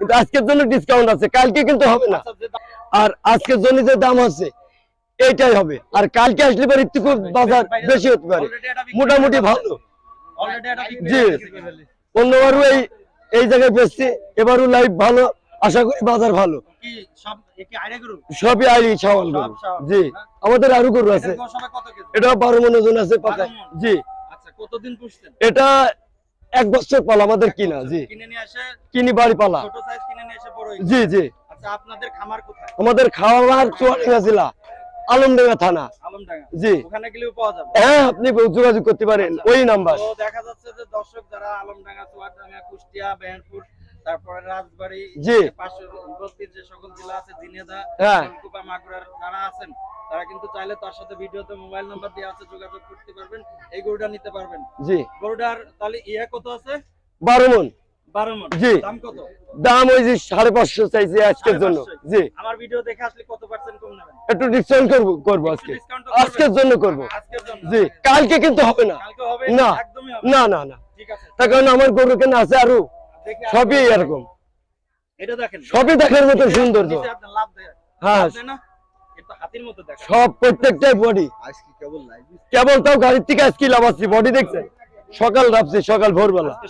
কিন্তু আজকের জন্য ডিসকাউন্ট আছে কালকে কিন্তু হবে না। আচ্ছা, আর আজকের জন্য যে দাম আছে এইটাই হবে। আর কালকে আসলে পরে একটু খুব বাজার বেশি হতে পারে। মোটামুটি ভালো। জি। অন্যবারও এই এই জায়গায় বেচছি এবারও লাইভ ভালো আশা করি বাজার ভালো। সবই আইলি ছাওয়াল গরু। জি? আমাদের আরও গরু আছে। কেজি? এটা বারো মন ওজন আছে পাকায় জি। আচ্ছা এটা এক বছর পালা আমাদের কিনা জি। কিনে নিয়ে আসে কিনি বাড়ি পালা। জি জি। আচ্ছা আপনাদের খামার কোথায়? আমাদের খাওয়ার চুয়াডাঙ্গা জেলা আলমডাঙ্গা থানা। জি। ওখানে গেলেও পাওয়া যাবে। হ্যাঁ আপনি যোগাযোগ করতে পারেন ওই নাম্বার। তো দেখা যাচ্ছে যে দর্শক যারা আলমডাঙ্গা চুয়াডাঙ্গা কুষ্টিয়া তারপরে রাজবাড়ি জি। পাশে যে সকল জেলা আছে জিনেদা হ্যাঁ। কলকুপা মাগুরার যারা আছেন তারা কিন্তু চাইলে তার সাথে ভিডিওতে মোবাইল নাম্বার দিয়ে আছে যোগাযোগ করতে পারবেন এই গরুটা নিতে পারবেন। জি। গরুটার তাহলে ইয়ে কত আছে? বারো মন। জি। দাম কত? দাম ওই যে সাড়ে পাঁচশো চাইছি আজকের জন্য। জি। আমার ভিডিও দেখে আসলে কত পার্সেন্ট কম নেবেন? একটু ডিসকাউন্ট করব করব আজকে। একটু discount তো করবেন? আজকের জন্য করব। আজকের জন্য। জি। কালকে কিন্তু হবে না। কালকে হবে? না। না না। না ঠিক আছে। তার কারণ আমার গরু কেন আছে আরও। সবই এরকম। এটা দেখেন সবই দেখার মতো সৌন্দর্য। নিচে আপনার লাভ দেয় হ্যাঁ। লাভ দেয় না এটা হাতির মতো দেখা সব প্রত্যেকটাই বডি কেবল তাও গাড়ির থেকে আজকে লাভাচ্ছি বডি দেখছেন? সকাল রাখছি সকাল ভোরবেলা। আজকে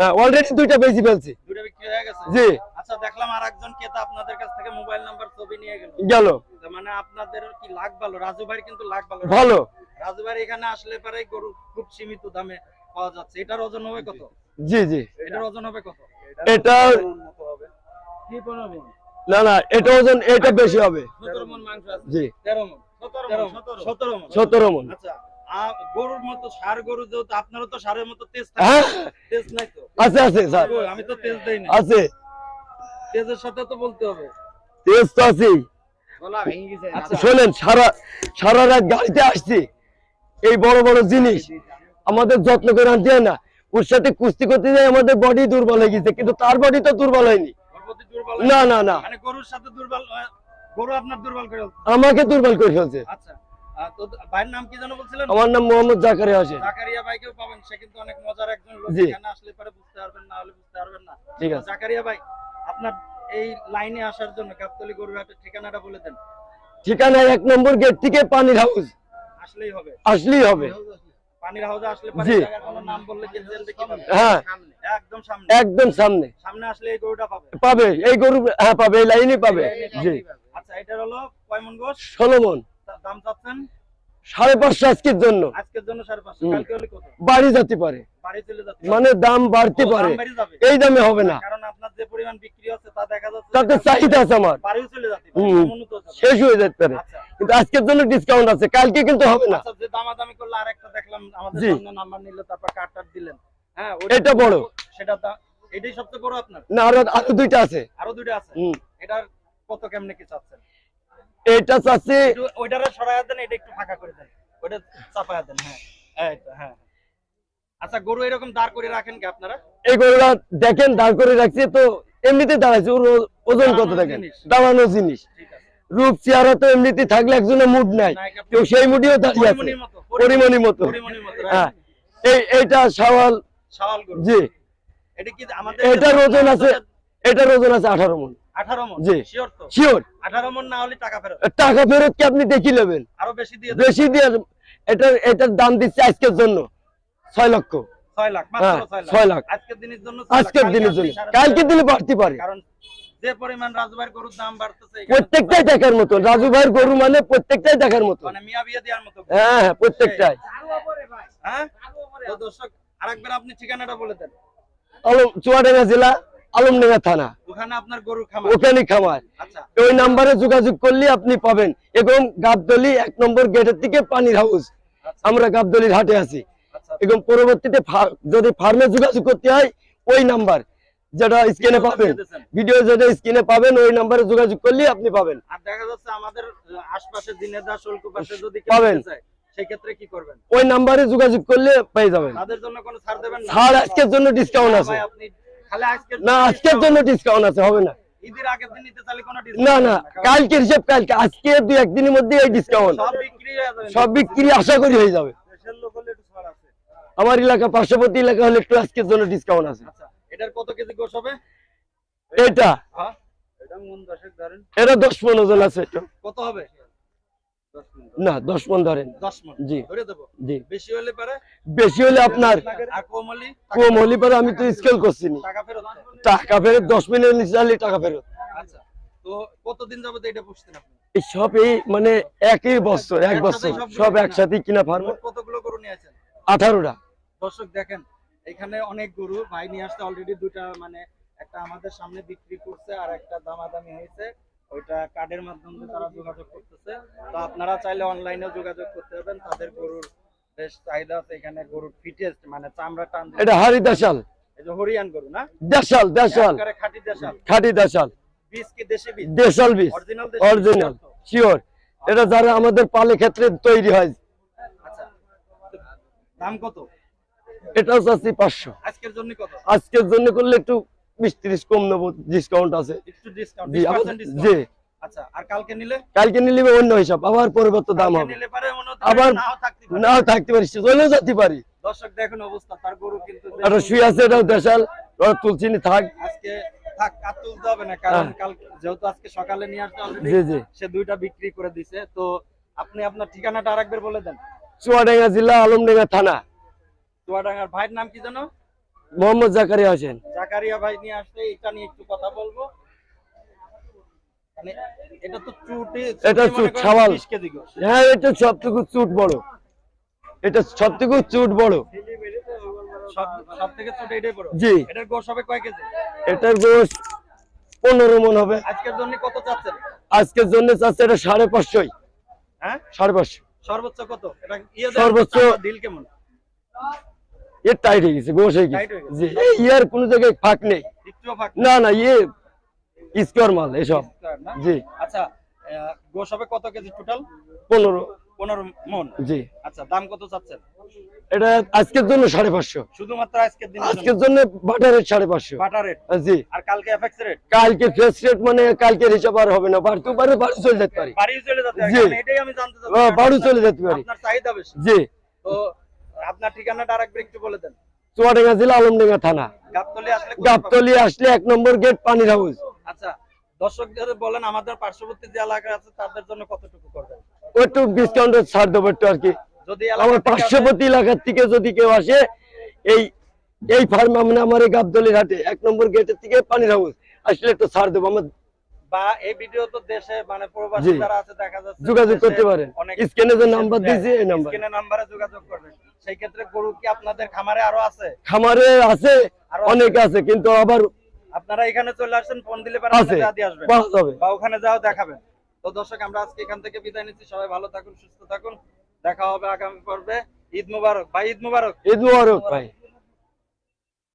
হ্যাঁ অলরেডি দুইটা বেশি ফেলছি। দুটো বিক্রি হয়ে গেছে? জি। আচ্ছা দেখলাম আর একজন ক্রেতা আপনাদের কাছ থেকে মোবাইল নাম্বার ছবি নিয়ে গেল। গেল। মানে আপনাদের কি লাখ ভালো? রাজু ভাই কিন্তু লাখ ভালো। ভালো। রাজু ভাই এখানে আসলে পরে গরু খুব সীমিত দামে পাওয়া যাচ্ছে। এটার ওজন হবে কত? জি জি। এটার ওজন হবে কত? এটা না না এটা ওজন এটা বেশি হবে। মন জি। মন। সতেরো মন মন। আচ্ছা আ- গরুর মতো সার গরু যেহেতু আপনারও তো সারের মতো তেজ তেজ নাই তো? আছে আছে স্যার। আমি তো তেজ দেই না আছে। তেজের সাথে তো বলতে হবে। তেজ তো আছেই। গলা ভেঙে গেছে শোনেন সারা সারা রাত গাড়িতে আসছি। এই বড় বড় জিনিস। আমাদের যত্ন করে আনতে হয় না। ওর সাথে কুস্তি করতে যাই আমাদের বডি দুর্বল হয়ে গেছে কিন্তু তার বডি তো দুর্বল হয়নি। গর্ভবতী দুর্বল না না না। মানে গরুর সাথে দুর্বল গরু আপনার দুর্বল করে। আমাকে দুর্বল করে ফেলছে। আচ্ছা। আহ, তো ভাইয়ের নাম কি যেন বলছিলেন? আমার নাম মোহাম্মদ জাকারি হোসেন। জাকারিয়া ভাইকেও পাবেন সে কিন্তু অনেক মজার একজন লোক। এখানে আসলে পরে বুঝতে পারবেন না হলে বুঝতে পারবেন না। ঠিক আছে। জাকারিয়া ভাই আপনার এই লাইনে আসার জন্য গাবতলি ঠিকানাটা বলে দেন। ঠিকানা এক নম্বর গেট থেকে পানির হাউস। আসলেই হবে। আসলেই হবে। পানির হাউজে আসলে জি। নাম বললে হ্যাঁ। একদম সামনে। একদম সামনে। সামনে আসলে এই গরুটা পাবে। পাবে এই গরু হ্যাঁ পাবে এই লাইনে পাবে। জি। আচ্ছা এটার হলো কয় মন গোশ? ষোলো মন। দাম চাচ্ছেন? সাড়ে পাঁচশো আজকের জন্য। বাড়ি যেতে পারে। মানে দাম বাড়তে পারে। এই দামে হবে না। তাতে চাহিদা আছে আমার। শেষ হয়ে যেতে পারে। আচ্ছা। কিন্তু আজকের জন্য ডিসকাউন্ট আছে। কালকে কিন্তু হবে না। আচ্ছা যে করলে আরেকটা দেখলাম আমাদের জি। নাম্বার নিলে তারপর কার্ড টার্ড দিলেন। হ্যাঁ ওটা- এটা বড়। সেটা এটাই সবচেয়ে বড় আপনার? না আরও দুইটা আছে। আরও দুইটা আছে? এটার কত কেমনে কি চাচ্ছেন? এটা চাচ্ছি ওইটারে সরাইয়া দেন এটা একটু ফাঁকা করে দেন। ওইটা চাপায়া দেন হ্যাঁ। এই তো, হ্যাঁ। আচ্ছা গরু এরকম দাঁড় করে রাখেন কি আপনারা? এই গরুটা দেখেন দাঁড় করে রাখছি তো এমনিতে দাঁড়াইছে ওর ওজন কত দেখেন? জিনিস। দাঁড়ানো জিনিস। রূপ চেহারা তো এমনিতে থাকলে একজনের মুড নাই। কেউ সেই মুডিও দাঁড়িয়ে আছে। পরিমণির মতো হ্যাঁ। এই এইটা সওয়াল শাওয়াল গরু। জি। এটা কি আমাদের এটার ওজন আছে? এটার ওজন আছে আঠারো মন। 18 মণ জি। শিওর তো? শিওর 18 মণ না হলে টাকা ফেরত। টাকা ফেরত কি আপনি দেখি নেবেন? আরও বেশি দিয়ে বেশি দিয়ে এটার এটার দাম দিচ্ছে আজকের জন্য। ছয় লক্ষ। 6 লাখ হ্যাঁ, মাত্র 6 লাখ। ছয় লাখ। আজকের দিনের জন্য। আজকের দিনের জন্য। কালকে দিলে বাড়তে পারে। কারণ যে পরিমাণ রাজুভাইয়ের গরুর দাম বাড়তেছে প্রত্যেকটাই দেখার মতো। রাজু ভাইয়ের গরু মানে প্রত্যেকটাই দেখার মতো। মানে মিয়া বিয়ে দেওয়ার মতো হ্যাঁ হ্যাঁ প্রত্যেকটাই। হ্যাঁ? তো দর্শক আরেকবার আপনি ঠিকানাটা বলে দেন। চুয়াডাঙ্গা জেলা আলমডাঙ্গা থানা। ওখানে খামার? আচ্ছা। ওই নাম্বারে যোগাযোগ করলে আপনি পাবেন। এবং গাবদলি এক নম্বর গেটের থেকে পানির হাউস। আচ্ছা, আমরা গাবদলির হাটে আছি। আচ্ছা। এবং পরবর্তীতে যদি ফার্মে যোগাযোগ করতে হয় ওই নাম্বার যেটা স্ক্রিনে পাবেন। ভিডিও যেটা স্ক্রিনে পাবেন ওই নাম্বারে যোগাযোগ করলে আপনি পাবেন। আর দেখা যাচ্ছে আমাদের আশপাশে দিনেদা শুল্ক পাশে যদি পাবেন। সেক্ষেত্রে কি করবেন? ওই নাম্বারে যোগাযোগ করলে পেয়ে যাবেন। তাদের জন্য কোনো ছাড় দেবেন না? ছাড় আজকের জন্য ডিসকাউন্ট আছে। আপনি না আজকের জন্য ডিসকাউন্ট আছে হবে না। না না কালকে হিসেব কালকে আজকে দুই একদিনের মধ্যে এই ডিসকাউন্ট সব বিক্রি সব বিক্রি আশা করি হয়ে যাবে। আমার এলাকা পার্শ্ববর্তী এলাকা হলে একটু আজকের জন্য ডিসকাউন্ট আছে। আচ্ছা এটার কত কেজি গোশ হবে? এটা? হ্যাঁ এটা দশ মন ওজন আছে কত হবে? না দশ মন ধরেন। জি। জি। বেশি হলে পারে? বেশি হলে আপনার আর কম হলে? কম আমি তো স্কেল করছি টাকা ফেরত দশ নিচে টাকা ফেরত। আচ্ছা সব এই মানে একই বছর এক বছর। সব একসাথে কিনা ফার্ম কতগুলো গরু নিয়ে আছেন আঠারোটা। দর্শক দেখেন এখানে অনেক গরু। ভাই নিয়ে আসতে অলরেডি দুটা মানে একটা আমাদের সামনে বিক্রি করছে আর একটা দামাদামি হয়েছে। ওইটা কার্ডের মাধ্যমে তারা যোগাযোগ করতেছে। তো আপনারা চাইলে অনলাইনেও যোগাযোগ করতে পারবেন। তাদের গরুর বেশ চাহিদা আছে এখানে গরুর ফিটেস্ট মানে চামড়া টান এটা হাড়ি দেশাল। এই যে হরিয়ান গরু না? দেশাল দেশাল। খাঁটি দেশাল। খাঁটি দেশাল। বীজ কি দেশি বীজ? দেশাল বীজ। অরিজিনাল অরিজিনাল শিওর এটা যারা আমাদের পালে ক্ষেত্রে তৈরি হয়। আচ্ছা। দাম কত? এটাও চাচ্ছি পাঁচশো। আজকের জন্য কত? আজকের জন্য করলে একটু বিশ ত্রিশ কম নেব ডিসকাউন্ট আছে। জি 20% আমাদের- ডিসকাউন্ট জি। আর কালকে নিলে? অন্য হিসাব আবার পরিবর্তন দাম হবে। নিলে পারে হচ্ছে আবার- নাও থাকতে পারে। নাও থাকতে পারি চলেও যেতে পারি। দর্শক দেখুন অবস্থা তার গরু কিন্তু একটা শুয়ে আছে এটাও দেশাল। ওরা তুলছিনি থাক। আজকে থাক আর তুলতে হবে না কারণ। কাল যেহেতু আজকে সকালে নিয়ে আসতে অলরেডি জি জি। সে দুইটা বিক্রি করে দিছে। তো আপনি আপনার ঠিকানাটা আরেকবার বলে দেন। চুয়াডাঙ্গা জেলা আলমডাঙ্গা থানা। চুয়াডাঙ্গার ভাইয়ের নাম কি জানো মোহাম্মদ জাকারিয়া হোসেন। জাকারিয়া ভাই নিয়ে আসলে এটা নিয়ে একটু কথা বলব। মানে এটা তো চুটি এটা চুটি চুট, ছাওয়াল। 20 কেজি গো। হ্যাঁ এটা সব চুট বড়। এটা সব থেকে চুট বড়। সব সব থেকে ছোট এটাই বড়। জি। এটার গোশ হবে কয় কেজি? এটার পনেরো মন হবে। আজকের জন্য কত চাচ্ছেন? আজকের জন্য চাচ্ছে এটা সাড়ে পাঁচশোই। হ্যাঁ? সাড়ে পাঁচশো। সর্বোচ্চ কত? এটা ইয়ে সর্বোচ্চ- দিল কেমন? এর টাইট হয়ে গেছে গোস হয়ে গেছে। জি ইয়ার কোনো জায়গায় ফাঁক নেই। না না ইয়ে স্কোয়ার মাল এসব। জি। আচ্ছা হবে কত কেজি টোটাল পনেরো। পনেরো মন। জি। আচ্ছা দাম কত চাচ্ছেন? এটা আজকের জন্য সাড়ে পাঁচশো। শুধুমাত্র আজকের দিন আজকের জন্য বাটারের সাড়ে পাঁচশো। Butter rate? জি। আর কালকে এফএক্স রেট? কালকে রেট মানে কালকের হিসাব আর হবে না। বাড়তেও পারে বাড়ি চলে যেতে পারি। বাড়িও চলে যেতে জি। এটাই আমি জানতে চাচ্ছি বাড়ি চলে যেতে পারি। আপনার চাহিদা বেশি। জি। তো আপনার ঠিকানাটা আরেকবার একটু বলে দেন। চুয়াডাঙ্গা জেলা আলমডাঙ্গা থানা। গাবতলি আসলে এক নম্বর গেট পানির হাউস। আচ্ছা দর্শকদের বলেন আমাদের পার্শ্ববর্তী যে এলাকা আছে তাদের জন্য কতটুকু করবেন? একটু ডিসকাউন্ট ছাড় দেবো একটু আর কি। যদি আমার পার্শ্ববর্তী এলাকার থেকে যদি কেউ আসে এই এই ফার্ম মানে আমার এই গাবতলির হাটে এক নম্বর গেটের থেকে পানির হাউস। আসলে একটু ছাড় দেবো আমার বা এই ভিডিও তো দেশে মানে প্রবাসী যারা আছে দেখা যাচ্ছে যোগাযোগ করতে পারেন অনেক স্ক্রিনে যে নাম্বার দিয়েছে এই নাম্বার স্ক্রিনে নাম্বারে যোগাযোগ করবেন। সেই ক্ষেত্রে গরু কি আপনাদের খামারে আরও আছে? খামারে আছে অনেক আছে কিন্তু আবার আপনারা এখানে চলে আসেন ফোন দিলে পারে আসবেন। বা ওখানে যাও দেখাবেন। তো দর্শক আমরা আজকে এখান থেকে বিদায় নিচ্ছি। সবাই ভালো থাকুন সুস্থ থাকুন। দেখা হবে আগামী পর্বে। ঈদ মুবারক। ভাই ঈদ মুবারক। ঈদ মুবারক ভাই।